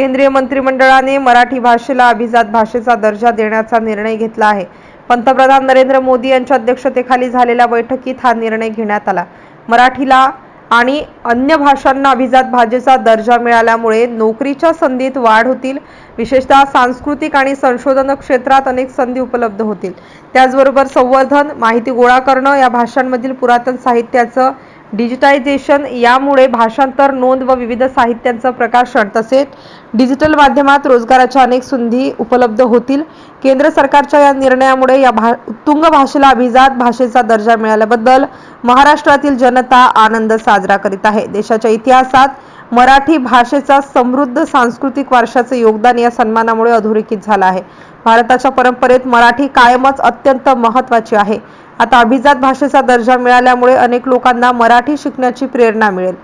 केंद्रीय मंत्रिमंडळाने मराठी भाषेला अभिजात भाषेचा दर्जा देण्याचा निर्णय घेतला आहे. पंतप्रधान नरेंद्र मोदी यांच्या अध्यक्षतेखाली झालेल्या बैठकीत हा निर्णय घेण्यात आला. मराठीला आणि अन्य भाषांना अभिजात भाषेचा दर्जा मिळाल्यामुळे नोकरीच्या संधीत वाढ होतील. विशेषतः सांस्कृतिक आणि संशोधन क्षेत्रात अनेक संधी उपलब्ध होतील. त्याचबरोबर संवर्धन माहिती गोळा करणं या भाषांमधील पुरातन साहित्याचं डिजिटायझेशन यामुळे भाषांतर नोंद व विविध साहित्यांचं प्रकाशन तसेच डिजिटल माध्यमात रोजगाराच्या अनेक संधी उपलब्ध होतील. केंद्र सरकारच्या या निर्णयामुळे या भा उत्तुंग भाषेला अभिजात भाषेचा दर्जा मिळाल्याबद्दल महाराष्ट्रातील जनता आनंद साजरा करीत आहे. देशाच्या इतिहासात मराठी भाषेचा समृद्ध सांस्कृतिक वारशाचे योगदान या सन्मानामुळे अधोरेखित झालं आहे. भारताच्या परंपरेत मराठी कायमच अत्यंत महत्त्वाची आहे. आता अभिजात भाषेचा दर्जा मिळाल्यामुळे अनेक लोकांना मराठी शिकण्याची प्रेरणा मिळेल.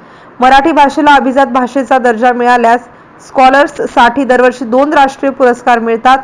मराठी भाषेला अभिजात भाषेचा दर्जा मिळाल्यास स्कॉलर्ससाठी दरवर्षी दोन राष्ट्रीय पुरस्कार मिळतात.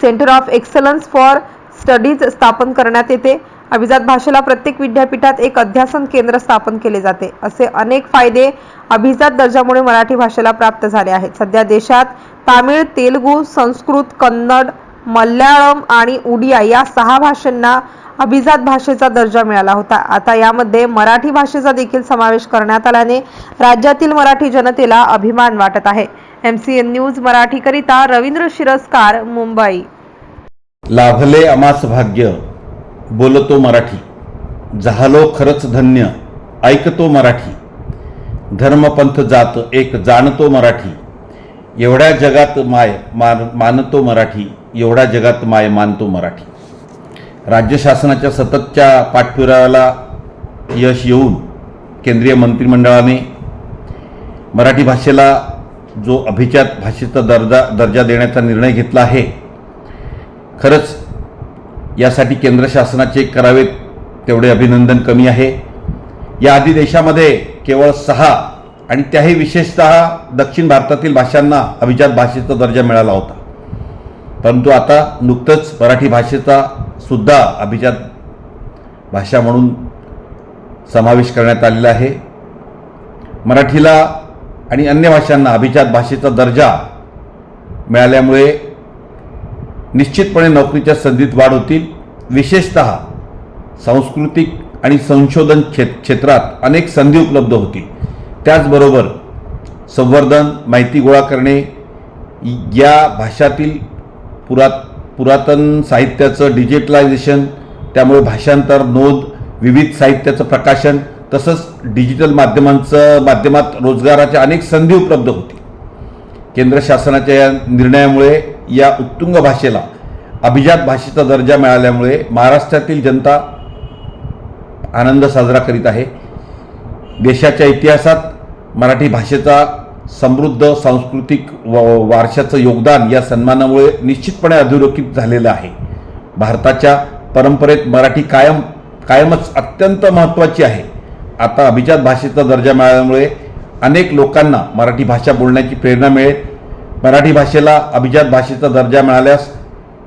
Centre of excellence for studies स्थापन करण्यात येते. अभिजात भाषेला प्रत्येक विद्यापीठात एक अध्यासन केंद्र स्थापन केले जाते. असे अनेक फायदे अभिजात दर्जामुळे मराठी भाषेला प्राप्त झाले आहेत. सध्या देशात तामिळ तेलुगू संस्कृत कन्नड मल्याळम आणि उडिया या सहा भाषांना अभिजात भाषेचा दर्जा मिळाला होता. आता यामध्ये मराठी भाषेचा देखील समावेश करण्यात आल्याने राज्यातील मराठी जनतेला अभिमान वाटत आहे. एम सी एन न्यूज मराठीकरिता रवींद्र शिरस्कार मुंबई. लाभले अमास भाग्य बोलतो मराठी. झालो खरंच धन्य ऐकतो मराठी. धर्मपंथ जात एक जाणतो मराठी. एवढ्या जगात माय मान मानतो मराठी एवढ्या जगात माय मानतो मराठी. राज्य शासनाच्या सततच्या पाठपुराव्याला यश येऊन केंद्रीय मंत्रिमंडळाने मराठी भाषेला जो अभिजात भाषेचा दर्जा दर्जा देण्याचा निर्णय घेतला आहे खरंच यासाठी केंद्र शासनाचे करावेत तेवढे अभिनंदन कमी आहे. याआधी देशामध्ये केवळ सहा आणि त्याही विशेषतः दक्षिण भारतातील भाषांना अभिजात भाषेचा दर्जा मिळाला होता. परंतु आता नुकतंच मराठी भाषेचा सुद्धा अभिजात भाषा म्हणून समावेश करण्यात आलेला आहे. मराठीला आणि अन्य भाषांना अभिजात भाषेचा दर्जा मिळाल्यामुळे निश्चितपणे नोकरीच्या संधीत वाढ होतील. विशेषत सांस्कृतिक आणि संशोधन क्षे क्षेत्रात अनेक संधी उपलब्ध होतील. त्याचबरोबर संवर्धन माहिती गोळा करणे या भाषातील पुरात पुरातन साहित्याचं डिजिटलायझेशन त्यामुळे भाषांतर नोंद विविध साहित्याचं प्रकाशन तसंच डिजिटल माध्यमांचं माध्यमात रोजगाराच्या अनेक संधी उपलब्ध होती. केंद्र शासनाच्या या निर्णयामुळे या उत्तुंग भाषेला अभिजात भाषेचा दर्जा मिळाल्यामुळे महाराष्ट्रातील जनता आनंद साजरा करीत आहे. देशाच्या इतिहासात मराठी भाषेचा समृद्ध सांस्कृतिक व वारशाचं योगदान या सन्मानामुळे निश्चितपणे अधोरेखित झालेलं आहे. भारताच्या परंपरेत मराठी कायम कायमच अत्यंत महत्त्वाची आहे. आता अभिजात भाषेचा दर्जा मिळाल्यामुळे अनेक लोकांना मराठी भाषा बोलण्याची प्रेरणा मिळेल. मराठी भाषेला अभिजात भाषेचा दर्जा मिळाल्यास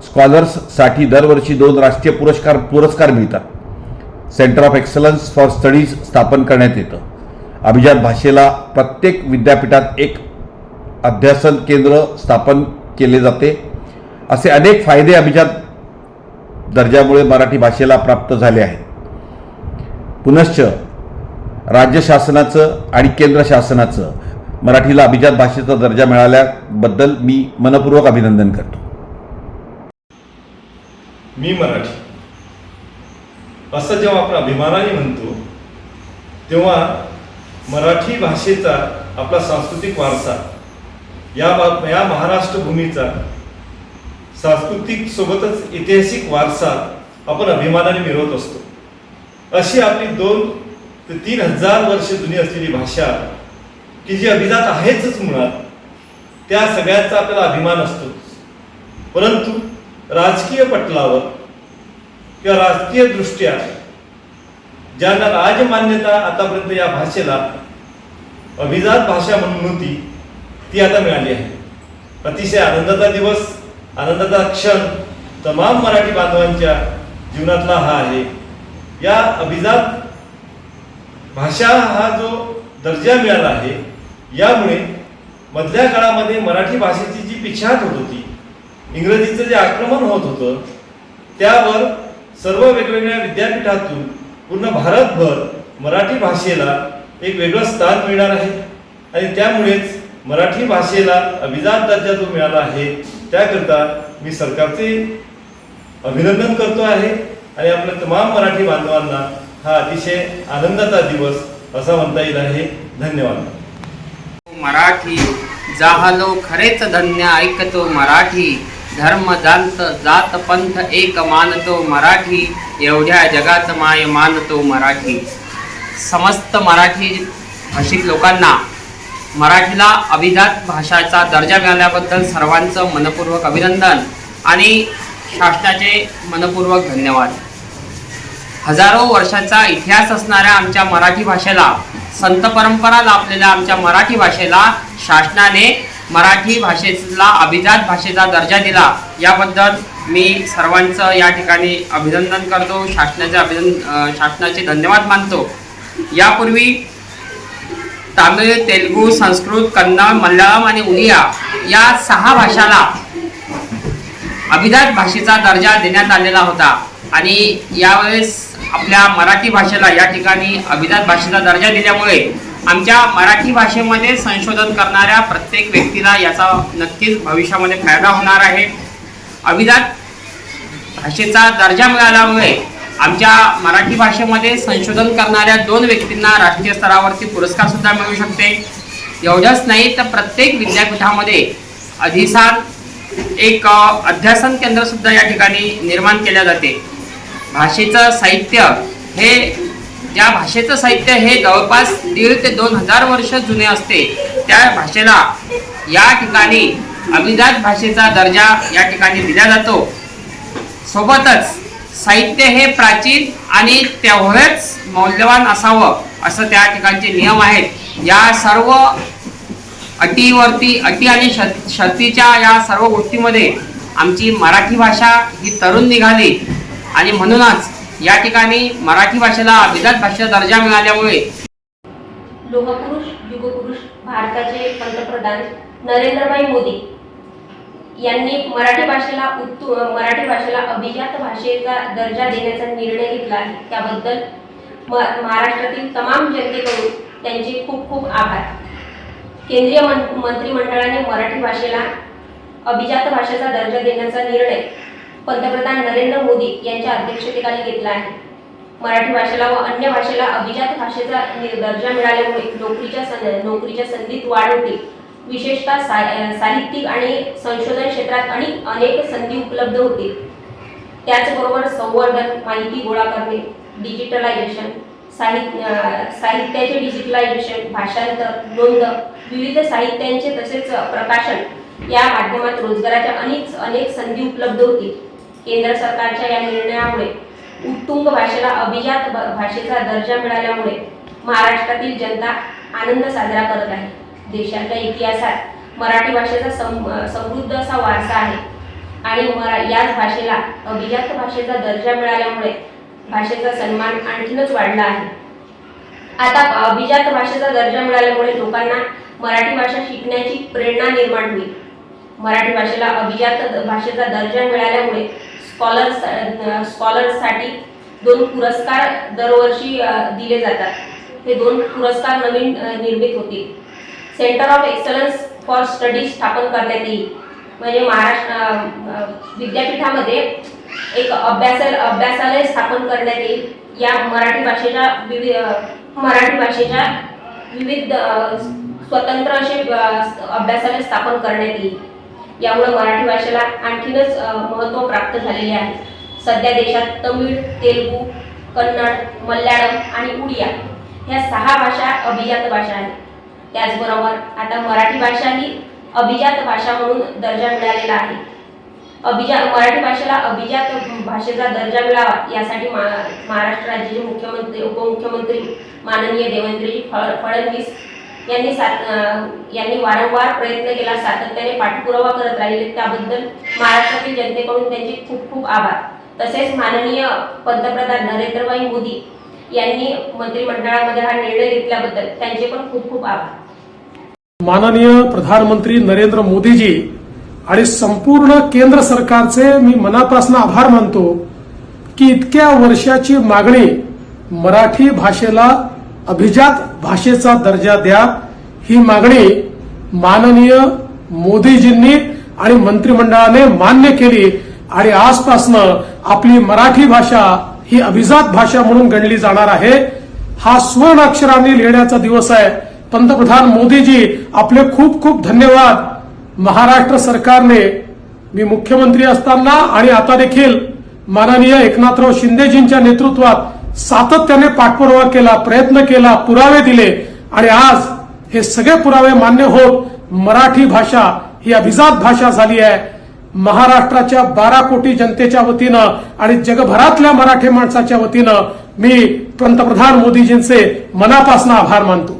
स्कॉलर्ससाठी दरवर्षी दोन राष्ट्रीय पुरस्कार पुरस्कार मिळतात. Centre of excellence for studies स्थापन करण्यात येतं. अभिजात भाषेला प्रत्येक विद्यापीठात एक अध्यासन केंद्र स्थापन केले जाते. असे अनेक फायदे अभिजात दर्जामुळे मराठी भाषेला प्राप्त झाले आहेत. पुनश्च राज्य शासनाचं आणि केंद्र शासनाचं मराठीला अभिजात भाषेचा दर्जा मिळाल्याबद्दल मी मनपूर्वक अभिनंदन करतो. मी मराठी. असं जेव्हा आपण अभिमानाने म्हणतो तेव्हा मराठी भाषेचा आपला सांस्कृतिक वारसा या बा- या महाराष्ट्र भूमीचा सांस्कृतिक सोबतच ऐतिहासिक वारसा आपण अभिमानाने मिळवत असतो. अशी आपली दोन ते तीन हजार वर्ष जुनी असलेली भाषा की जी अभिजात आहेच मुळात त्या सगळ्याचा आपल्याला अभिमान असतो. परंतु राजकीय पटलावर किंवा राजकीय दृष्ट्या ज्यांना राजमान्यता आतापर्यंत या भाषेला अभिजात भाषा म्हणून होती ती आता मिळाली आहे. अतिशय आनंदाचा दिवस आनंदाचा क्षण तमाम मराठी बांधवांच्या जीवनातला हा आहे. या अभिजात भाषा हा जो दर्जा मिळाला आहे यामुळे मधल्या काळामध्ये मराठी भाषेची जी पिछाट होत होती इंग्रजीचं जे आक्रमण होत होतं त्यावर सर्व वेगवेगळ्या विद्यापीठातून पूर्ण भारतभर मराठी भाषेला एक वेगळं स्थान मिळणार आहे. आणि त्यामुळेच मराठी भाषेला अभिजात दर्जा जो मिळाला आहे त्याकरता मी सरकारचे अभिनंदन करतो आहे. आणि आपल्या तमाम मराठी बांधवांना हा अतिशय आनंदाचा दिवस असा म्हणता येईल आहे. धन्यवाद. मराठी जाहलो खरेच धन्य ऐकतो मराठी. धर्म जात जात पंथ एक मानतो मराठी एवढ्या जगात माय मानतो मराठी. समस्त मराठी भाषिक लोकांना मराठीला अभिजात भाषाचा दर्जा मिळाल्याबद्दल सर्वांचं मनपूर्वक अभिनंदन आणि शासनाचे मनपूर्वक धन्यवाद. हजारो वर्षाचा इतिहास असणाऱ्या आमच्या मराठी भाषेला संत परंपरा लाभलेल्या आमच्या मराठी भाषेला शासनाने मराठी भाषेला अभिजात भाषेचा दर्जा दिला. याबद्दल मी सर्वांचं या ठिकाणी अभिनंदन करतो. शासनाचे अभिनंद शासनाचे धन्यवाद मानतो. यापूर्वी तामिळ तेलुगू संस्कृत कन्नड मल्याळम आणि उडिया या सहा भाषाला अभिजात भाषेचा दर्जा देण्यात आलेला होता. आणि यावेळेस आपल्या मराठी भाषेला या ठिकाणी अभिजात भाषेचा दर्जा दिल्यामुळे आमच्या मराठी भाषेमध्ये संशोधन करणाऱ्या प्रत्येक व्यक्तीला याचा नक्कीच भविष्यामध्ये फायदा होणार आहे. अभिजात भाषेचा दर्जा मिळाल्यामुळे आमच्या मराठी भाषेमध्ये संशोधन करणाऱ्या दोन व्यक्तींना राष्ट्रीय स्तरावरती पुरस्कारसुद्धा मिळू शकते. एवढंच नाही तर प्रत्येक विद्यापीठामध्ये अधिसान एक अध्यासन केंद्रसुद्धा या ठिकाणी निर्माण केल्या जाते. भाषेचं साहित्य हे ज्या भाषेचं साहित्य हे जवळपास दीड ते दोन हजार वर्ष जुने असते. त्या भाषेला या ठिकाणी अभिजात भाषेचा दर्जा या ठिकाणी दिला जातो. सोबतच साहित्य हे प्राचीन आणि तेवढेच मौल्यवान असावं असं त्या ठिकाणचे नियम आहेत. या सर्व अटीवरती अटी आणि शर्तीच्या या सर्व गोष्टीमध्ये आमची मराठी भाषा ही तरुण निघाली. आणि म्हणूनच या ठिकाणी मराठी भाषेला अभिजात भाषेचा दर्जा मिळाल्यामुळे लोहपुरुष युगपुरुष भारताचे पंतप्रधान नरेंद्रभाई मोदी यांनी मराठी भाषेला उत्तु मराठी भाषेला अभिजात भाषेचा दर्जा देण्याचा निर्णय घेतला आहे. त्याबद्दल म महाराष्ट्रातील तमाम जनतेकडून त्यांचे खूप खूप आभार. केंद्रीय मंत्रिमंडळाने मराठी भाषेला अभिजात भाषेचा दर्जा देण्याचा निर्णय पंतप्रधान नरेंद्र मोदी यांच्या अध्यक्षतेखाली घेतला आहे. मराठी भाषेला व अन्य भाषेला अभिजात भाषेचा दर्जा मिळाल्यामुळे नोकरीच्या सं नोकरीच्या संधीत वाढ होते. विशेषतः सा साहित्यिक आणि संशोधन क्षेत्रात अनेक अनेक संधी उपलब्ध होते त्याचबरोबर संवर्धन माहिती गोळा करणे डिजिटलायझेशन साहित्य साहित्याचे डिजिटलायझेशन भाषांतर नोंद विविध साहित्यांचे तसेच प्रकाशन या माध्यमात रोजगाराच्या अनेक अनेक संधी उपलब्ध होतील. केंद्र सरकारच्या या निर्णयामुळे उत्तुंग भाषेला अभिजात भाषेचा दर्जा मिळाल्यामुळे महाराष्ट्रातील जनता आनंद साजरा करत आहे. देशाच्या इतिहासात मराठी भाषेचा सम समृद्ध असा वारसा आहे. आणि मरा याच भाषेला अभिजात भाषेचा दर्जा मिळाल्यामुळे भाषेचा सन्मान आणखीनच वाढला आहे. आता अभिजात भाषेचा दर्जा मिळाल्यामुळे लोकांना मराठी भाषा शिकण्याची प्रेरणा निर्माण होईल. मराठी भाषेला अभिजात भाषेचा दर्जा मिळाल्यामुळे स्कॉलर्स स्कॉलर्ससाठी दोन पुरस्कार दरवर्षी दिले जातात. हे दोन पुरस्कार नवीन निर्मित होतील. Centre of excellence for study स्थापन करण्यात येईल. म्हणजे महाराष्ट्र विद्यापीठामध्ये एक अभ्यास अभ्यासालय स्थापन करण्यात येईल. या मराठी भाषेच्या विविध मराठी भाषेच्या विविध स्वतंत्र असे अभ्यासालय स्थापन करण्यात येईल. यामुळे मराठी भाषेला आणखीनच महत्त्व प्राप्त झालेले आहे. सध्या देशात तमिळ तेलुगू कन्नड मल्याळम आणि उडिया ह्या सहा भाषा अभिजात भाषा आहेत. त्याचबरोबर आता मराठी भाषा ही अभिजात भाषा म्हणून दर्जा मिळालेला आहे. अभिजा मराठी भाषेला अभिजात भाषेचा दर्जा मिळावा यासाठी मा महाराष्ट्र राज्याचे मुख्यमंत्री उपमुख्यमंत्री माननीय देवेंद्रजी फळ फडणवीस यांनी यांनी वारंवार प्रयत्न केला सातत्याने पाठपुरावा करत राहिले. त्याबद्दल महाराष्ट्रातील जनतेकडून त्यांचे खूप खूप आभार. तसेच माननीय पंतप्रधान नरेंद्रभाई मोदी यांनी मंत्रिमंडळामध्ये हा निर्णय घेतल्याबद्दल त्यांचे पण खूप खूप आभार. माननीय प्रधानमंत्री नरेंद्र मोदीजी आणि संपूर्ण केंद्र सरकारचे मी मनापासून आभार मानतो की इतक्या वर्षाची मागणी मराठी भाषेला अभिजात भाषेचा दर्जा द्या. ही मागणी माननीय मोदीजींनी आणि मंत्रिमंडळाने मान्य केली आणि आजपासनं आपली मराठी भाषा ही अभिजात भाषा म्हणून गणली जाणार आहे. हा सुवर्ण अक्षरांनी लिहिण्याचा दिवस आहे. पंतप्रधान मोदीजी आपले खूप खूप धन्यवाद. महाराष्ट्र सरकारने मी मुख्यमंत्री असताना आणि आता देखील माननीय एकनाथराव शिंदेजींच्या नेतृत्वात सातत्याने पाठपुरावा केला प्रयत्न केला पुरावे दिले आणि आज हे सगळे पुरावे मान्य होत मराठी भाषा ही अभिजात भाषा झाली आहे. महाराष्ट्राच्या बारा कोटी जनतेच्या वतीनं आणि जगभरातल्या मराठी माणसाच्या वतीनं मी पंतप्रधान मोदीजींचे मनापासून आभार मानतो.